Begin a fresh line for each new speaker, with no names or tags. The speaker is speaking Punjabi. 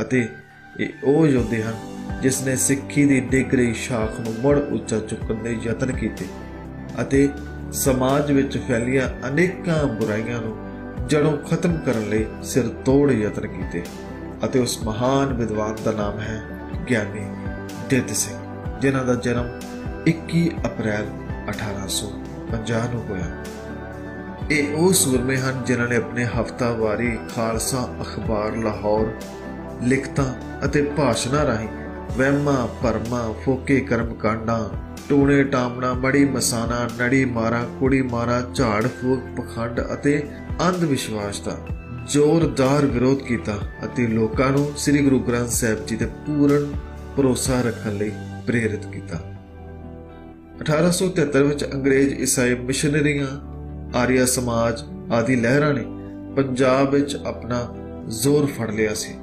ਅਤੇ ਇਹ ਉਹ ਯੋਧੇ ਹਨ ਜਿਸ ਨੇ ਸਿੱਖੀ ਦੀ ਡਿੱਗ ਰਹੀ ਸ਼ਾਖ ਨੂੰ ਮੁੜ ਉੱਚਾ ਚੁੱਕਣ ਦੇ ਯਤਨ ਕੀਤੇ ਅਤੇ ਸਮਾਜ ਵਿੱਚ ਫੈਲੀਆਂ ਅਨੇਕਾਂ ਬੁਰਾਈਆਂ ਨੂੰ ਜੜੋਂ ਖਤਮ ਕਰਨ ਲਈ ਸਿਰ ਤੋੜ ਯਤਨ ਕੀਤੇ ਅਤੇ ਉਸ ਮਹਾਨ ਵਿਦਵਾਨ ਦਾ ਨਾਮ ਹੈ ਗਿਆਨੀ ਦਿੱਤ ਸਿੰਘ, ਜਿਨ੍ਹਾਂ ਦਾ ਜਨਮ 21 ਅਪ੍ਰੈਲ 1850 ਨੂੰ ਹੋਇਆ। ਇਹ ਉਹ ਸੂਰਮੇ ਹਨ ਜਿਨ੍ਹਾਂ ਨੇ ਆਪਣੇ ਹਫ਼ਤਾਵਾਰੀ ਖਾਲਸਾ ਅਖਬਾਰ ਲਾਹੌਰ ਲਿਖਤਾਂ ਅਤੇ ਭਾਸ਼ਣਾਂ ਰਾਹੀਂ ਵਹਿਮਾਂ, ਭਰਮਾਂ, ਫੋਕੇ ਕਰਮ ਕਾਂਡਾਂ, ਟੂਣੇ ਟਾਮਣਾ, ਮੜੀ ਮਸਾਨਾ ਨੜੀ ਮਾਰਾ, ਕੁੜੀ ਮਾਰਾ, ਝਾੜ, ਫੂਕ, ਪਖੰਡ ਅਤੇ ਅੰਧ ਵਿਸ਼ਵਾਸ ਦਾ ਜ਼ੋਰਦਾਰ ਵਿਰੋਧ ਕੀਤਾ ਅਤੇ ਲੋਕਾਂ ਨੂੰ ਸ੍ਰੀ ਗੁਰੂ ਗ੍ਰੰਥ ਸਾਹਿਬ ਜੀ ਤੇ ਪੂਰਨ ਭਰੋਸਾ ਰੱਖਣ ਲਈ ਪ੍ਰੇਰਿਤ ਕੀਤਾ। 1873 ਵਿੱਚ ਅੰਗਰੇਜ਼ ਈਸਾਈ ਮਿਸ਼ਨਰੀਆਂ, ਆਰੀਆ ਸਮਾਜ ਆਦਿ ਲਹਿਰਾਂ ਨੇ ਪੰਜਾਬ ਵਿੱਚ ਆਪਣਾ ਜ਼ੋਰ ਫੜ ਲਿਆ ਸੀ।